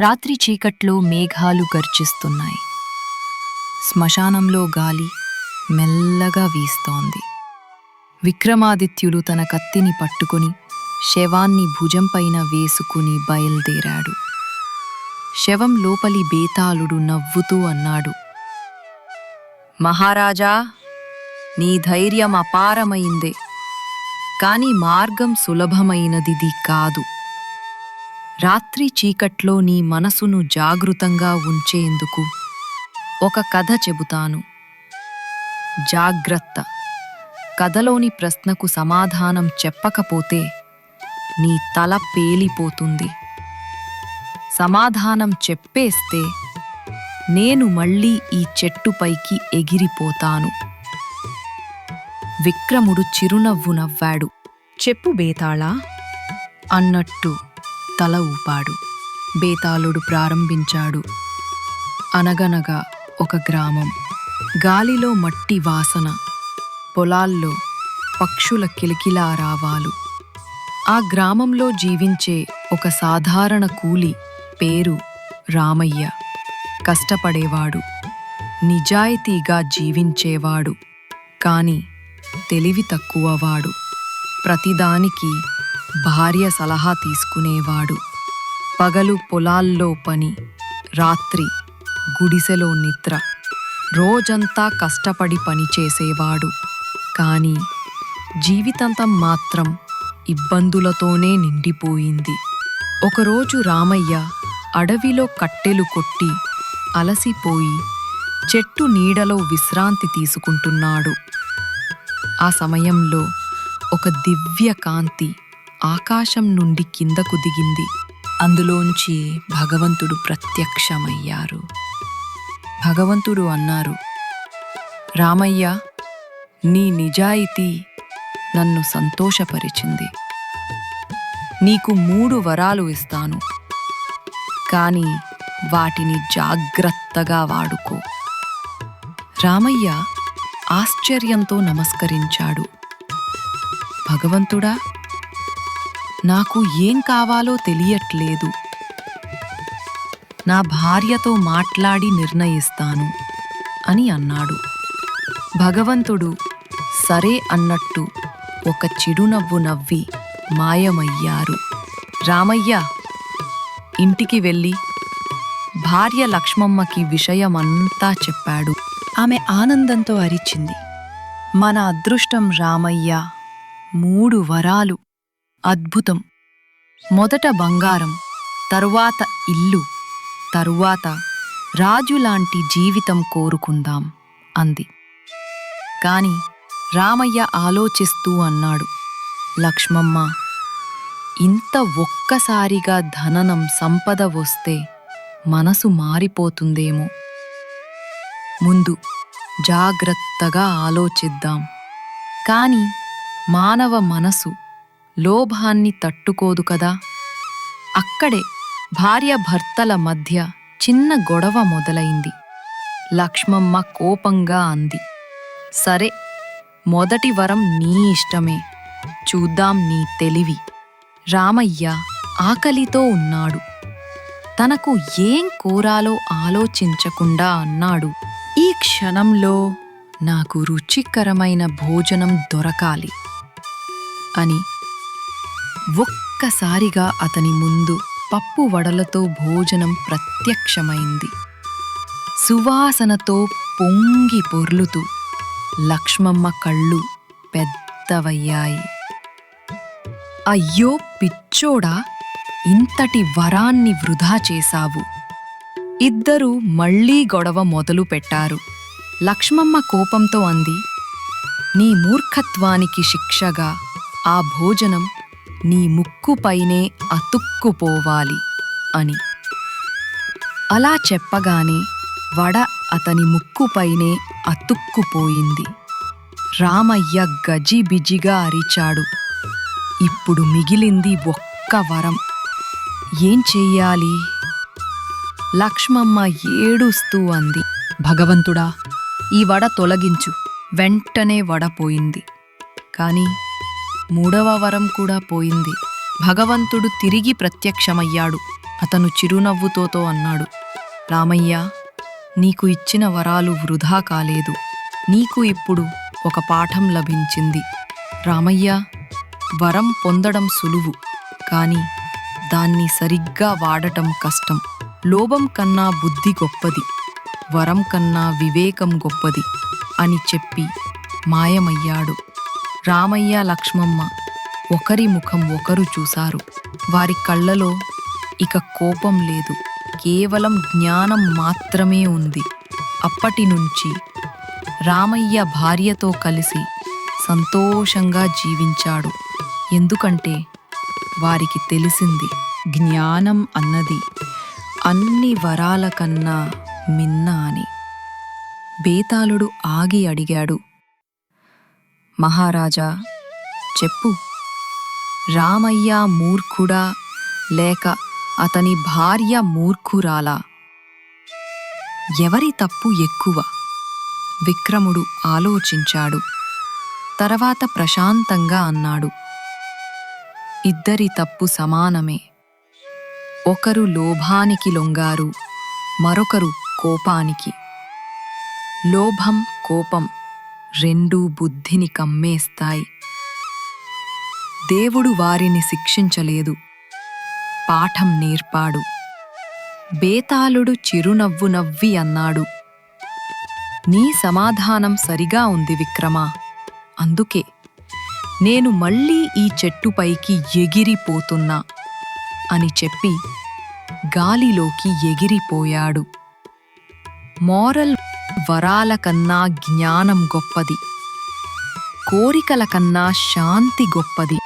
రాత్రి చీకట్లో మేఘాలు గర్జిస్తున్నాయి. శ్మశానంలో గాలి మెల్లగా వీస్తోంది. విక్రమాదిత్యులు తన కత్తిని పట్టుకుని శవాన్ని భుజంపైన వేసుకుని బయల్దేరాడు. శవం లోపలి బేతాళుడు నవ్వుతూ అన్నాడు మహారాజా నీ ధైర్యం అపారమైందే. కాని మార్గం సులభమైనదిది కాదు. రాత్రి చీకట్లో నీ మనసును జాగృతంగా ఉంచేందుకు ఒక కథ చెబుతాను. జాగ్రత్త. కథలోని ప్రశ్నకు సమాధానం చెప్పకపోతే నీ తల పేలిపోతుంది. సమాధానం చెప్పేస్తే నేను మళ్ళీ ఈ చెట్టుపైకి ఎగిరిపోతాను. విక్రముడు చిరునవ్వు నవ్వాడు. చెప్పు బేతాళా? అన్నట్టు. తల ఊపాడు. బేతాళుడు ప్రారంభించాడు. అనగనగా ఒక గ్రామం. గాలిలో మట్టి వాసన. పొలాల్లో పక్షుల కిలకిలారావాలు. ఆ గ్రామంలో జీవించే ఒక సాధారణ కూలి పేరు రామయ్య. కష్టపడేవాడు. నిజాయితీగా జీవించేవాడు. కాని తెలివి తక్కువవాడు. ప్రతిదానికి భార్య సలహా తీసుకునేవాడు. పగలు పొలాల్లో పని రాత్రి గుడిసెలో నిద్ర. రోజంతా కష్టపడి పనిచేసేవాడు కానీ జీవితాంతం మాత్రం ఇబ్బందులతోనే నిండిపోయింది. ఒకరోజు రామయ్య అడవిలో కట్టెలు కొట్టి అలసిపోయి చెట్టు నీడలో విశ్రాంతి తీసుకుంటున్నాడు. ఆ సమయంలో ఒక దివ్య కాంతి ఆకాశం నుండి కిందకు దిగింది. అందులోంచి భగవంతుడు ప్రత్యక్షమయ్యారు. భగవంతుడు అన్నారు రామయ్య నీ నిజాయితీ నన్ను సంతోషపరిచింది. నీకు మూడు వరాలు ఇస్తాను. కాని వాటిని జాగ్రత్తగా వాడుకో. రామయ్య ఆశ్చర్యంతో నమస్కరించాడు. భగవంతుడా నాకు ఏం కావాలో తెలియట్లేదు. నా భార్యతో మాట్లాడి నిర్ణయిస్తాను అని అన్నాడు. భగవంతుడు సరే అన్నట్టు ఒక చిరునవ్వు నవ్వి మాయమయ్యారు. రామయ్య ఇంటికి వెళ్ళి భార్య లక్ష్మమ్మకి విషయమంతా చెప్పాడు. ఆమె ఆనందంతో అరిచింది. మన అదృష్టం రామయ్య మూడు వరాలు. అద్భుతం. మొదట బంగారం తరువాత ఇల్లు తరువాత రాజులాంటి జీవితం కోరుకుందాం అంది. కాని రామయ్య ఆలోచిస్తూ అన్నాడు లక్ష్మమ్మ ఇంత ఒక్కసారిగా ధననం సంపద వస్తే మనసు మారిపోతుందేమో. ముందు జాగ్రత్తగా ఆలోచిద్దాం. కాని మానవ మనసు లోభాన్ని తట్టుకోదు కదా. అక్కడే భార్యాభర్తల మధ్య చిన్న గొడవ మొదలైంది. లక్ష్మమ్మ కోపంగా అంది. సరే మొదటి వరం నీ ఇష్టమే. చూద్దాం నీ తెలివి. రామయ్య ఆకలితో ఉన్నాడు. తనకు ఏం కోరాలో ఆలోచించకుండా అన్నాడు. ఈ క్షణంలో నాకు రుచికరమైన భోజనం దొరకాలి అని ఒక్కసారిగా అతని ముందు పప్పు వడలతో భోజనం ప్రత్యక్షమైంది. సువాసనతో పొంగి పొర్లుతూ లక్ష్మమ్మ కళ్ళు పెద్దవయ్యాయి. అయ్యో పిచ్చోడా ఇంతటి వరాన్ని వృధా చేశావు. ఇద్దరూ మళ్ళీ గొడవ మొదలు పెట్టారు. లక్ష్మమ్మ కోపంతో అంది నీ మూర్ఖత్వానికి శిక్షగా ఆ భోజనం నీ ముక్కుపైనే అతుక్కుపోవాలి అని. అలా చెప్పగానే వడ అతని ముక్కుపైనే అతుక్కుపోయింది. రామయ్య గజిబిజిగా అరిచాడు. ఇప్పుడు మిగిలింది ఒక్క వరం. ఏం చెయ్యాలి? లక్ష్మమ్మ ఏడుస్తూ అంది. భగవంతుడా ఈ వడ తొలగించు. వెంటనే వడ పోయింది. మూడవ వరం కూడా పోయింది. భగవంతుడు తిరిగి ప్రత్యక్షమయ్యాడు. అతను చిరునవ్వుతోతో అన్నాడు రామయ్య నీకు ఇచ్చిన వరాలు వృధా కాలేదు. నీకు ఇప్పుడు ఒక పాఠం లభించింది. రామయ్య వరం పొందడం సులువు కాని దాన్ని సరిగ్గా వాడటం కష్టం. లోభం కన్నా బుద్ధి గొప్పది వరం కన్నా వివేకం గొప్పది అని చెప్పి మాయమయ్యాడు. రామయ్య లక్ష్మమ్మ ఒకరి ముఖం ఒకరు చూశారు. వారి కళ్ళలో ఇక కోపం లేదు. కేవలం జ్ఞానం మాత్రమే ఉంది. అప్పటి నుంచి రామయ్య భార్యతో కలిసి సంతోషంగా జీవించాడు. ఎందుకంటే వారికి తెలిసింది జ్ఞానం అన్నది అన్ని వరాల కన్నా మిన్న అని. బేతాళుడు ఆగి అడిగాడు మహారాజా చెప్పు. రామయ్య మూర్ఖుడా లేక అతని భార్య మూర్ఖురాలా? ఎవరి తప్పు ఎక్కువ? విక్రముడు ఆలోచించాడు. తర్వాత ప్రశాంతంగా అన్నాడు. ఇద్దరి తప్పు సమానమే. ఒకరు లోభానికి లొంగారు మరొకరు కోపానికి. లోభం కోపం. రెండూ బుద్ధిని కమ్మేస్తాయి. దేవుడు వారిని శిక్షించలేదు. పాఠం నేర్పాడు. బేతాళుడు చిరునవ్వు నవ్వి అన్నాడు. నీ సమాధానం సరిగా ఉంది విక్రమా. అందుకే నేను మళ్ళీ ఈ చెట్టుపైకి ఎగిరిపోతున్నా అని చెప్పి గాలిలోకి ఎగిరిపోయాడు. మోరల్ వరాల కన్నా జ్ఞానం గొప్పది. కోరికల కన్నా శాంతి గొప్పది.